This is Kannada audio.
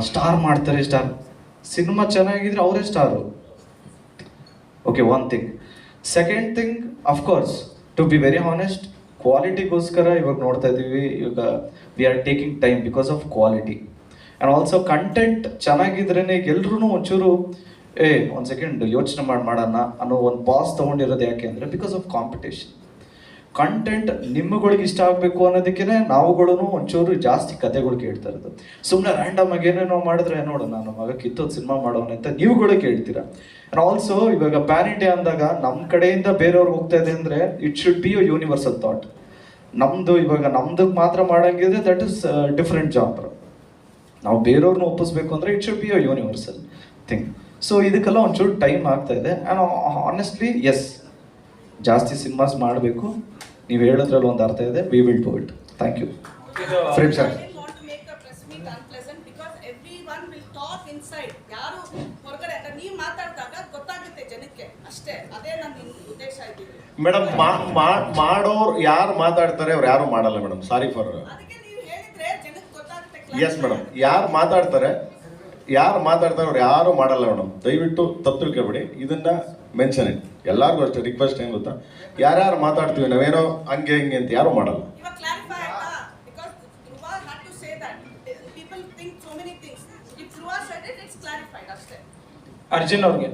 ಸ್ಟಾರ್ ಮಾಡ್ತಾರೆ ಸ್ಟಾರ್ ಸಿನಿಮಾ ಚೆನ್ನಾಗಿದ್ರೆ ಅವರೇ star okay one thing second thing of course to be very honest ಕ್ವಾಲಿಟಿಗೋಸ್ಕರ ಇವಾಗ ನೋಡ್ತಾ ಇದ್ದೀವಿ. ಇವಾಗ we are taking time because of quality and also content ಚೆನ್ನಾಗಿದ್ರೇ ಎಲ್ಲರೂ ಒಂಚೂರು, ಏ, ಒಂದು ಸೆಕೆಂಡ್ ಯೋಚನೆ ಮಾಡಿ, ಮಾಡೋಣ ಅನ್ನೋ ಒಂದು ಪಾಸ್ ತೊಗೊಂಡಿರೋದು ಯಾಕೆ ಅಂದರೆ ಬಿಕಾಸ್ ಆಫ್ ಕಾಂಪಿಟೇಷನ್ ಕಂಟೆಂಟ್ ನಿಮ್ಮಗಳಿಗೆ ಇಷ್ಟ ಆಗಬೇಕು ಅನ್ನೋದಕ್ಕೆ ನಾವುಗಳೂ ಒಂಚೂರು ಜಾಸ್ತಿ ಕತೆಗಳು ಕೇಳ್ತಾ ಇರೋದು. ಸುಮ್ಮನೆ ರ್ಯಾಂಡಮ್ ಆಗಿ ಏನೇನೋ ಮಾಡಿದ್ರೆ ನೋಡು, ನಾನು ಮಗ ಕಿತ್ತೋದು ಸಿನಿಮಾ ಮಾಡೋಣ ಅಂತ ನೀವುಗಳು ಕೇಳ್ತೀರಾ? ಅಂಡ್ ಆಲ್ಸೋ ಇವಾಗ ಪ್ಯಾನ್ ಇಂಡಿಯಾ ಅಂದಾಗ ನಮ್ಮ ಕಡೆಯಿಂದ ಬೇರೆಯವ್ರಿಗೆ ಹೋಗ್ತಾ ಇದೆ ಅಂದರೆ it should be a universal thought ನಮ್ಮದು ಇವಾಗ ನಮ್ದಕ್ಕೆ ಮಾತ್ರ ಮಾಡಂಗಿದ್ರೆ ದಟ್ ಇಸ್ ಡಿಫ್ರೆಂಟ್ ಜಾಬ್ ನಾವು ಬೇರೆಯವ್ರನ್ನ ಒಪ್ಪಿಸ್ಬೇಕು ಅಂದರೆ it should be a universal thing so ಇದಕ್ಕೆಲ್ಲ ಒಂಚೂರು ಟೈಮ್ ಆಗ್ತಾ ಇದೆ. ಆ್ಯಂಡ್ ಆನೆಸ್ಟ್ಲಿ ಎಸ್ ಜಾಸ್ತಿ ಸಿನಿಮಾಸ್ ಮಾಡಬೇಕು. ನೀವು ಹೇಳೋದ್ರಲ್ಲಿ ಒಂದು ಅರ್ಥ ಇದೆ. We will do it thank you frame sir madam ಮಾಡೋರು ಯಾರು ಮಾತಾಡ್ತಾರೆ ಅವ್ರು ಯಾರು ಮಾಡಲ್ಲ madam sorry for yes madam ಯಾರು ಮಾತಾಡ್ತಾರೆ ಯಾರು ಮಾತಾಡ್ತಾರೆ ಅವ್ರು ಯಾರು ಮಾಡಲ್ಲ ಮೇಡಮ್ ದಯವಿಟ್ಟು ತಪ್ಪು ತಿಳ್ಕೊಬೇಡಿ. ಇದನ್ನ ಮೆನ್ಷನ್ ಇಟ್ ಎಲ್ಲರಿಗೂ ಅಷ್ಟೇ ರಿಕ್ವೆಸ್ಟ್ ಏನು ಗೊತ್ತಾ? ಯಾರ್ಯಾರು ಮಾತಾಡ್ತೀವಿ ನಾವೇನೋ ಹಂಗೆ ಹಿಂಗೆ ಅಂತ ಯಾರು ಮಾಡಲ್ಲ. ಅರ್ಜುನ್ ಅವ್ರಿಗೆ.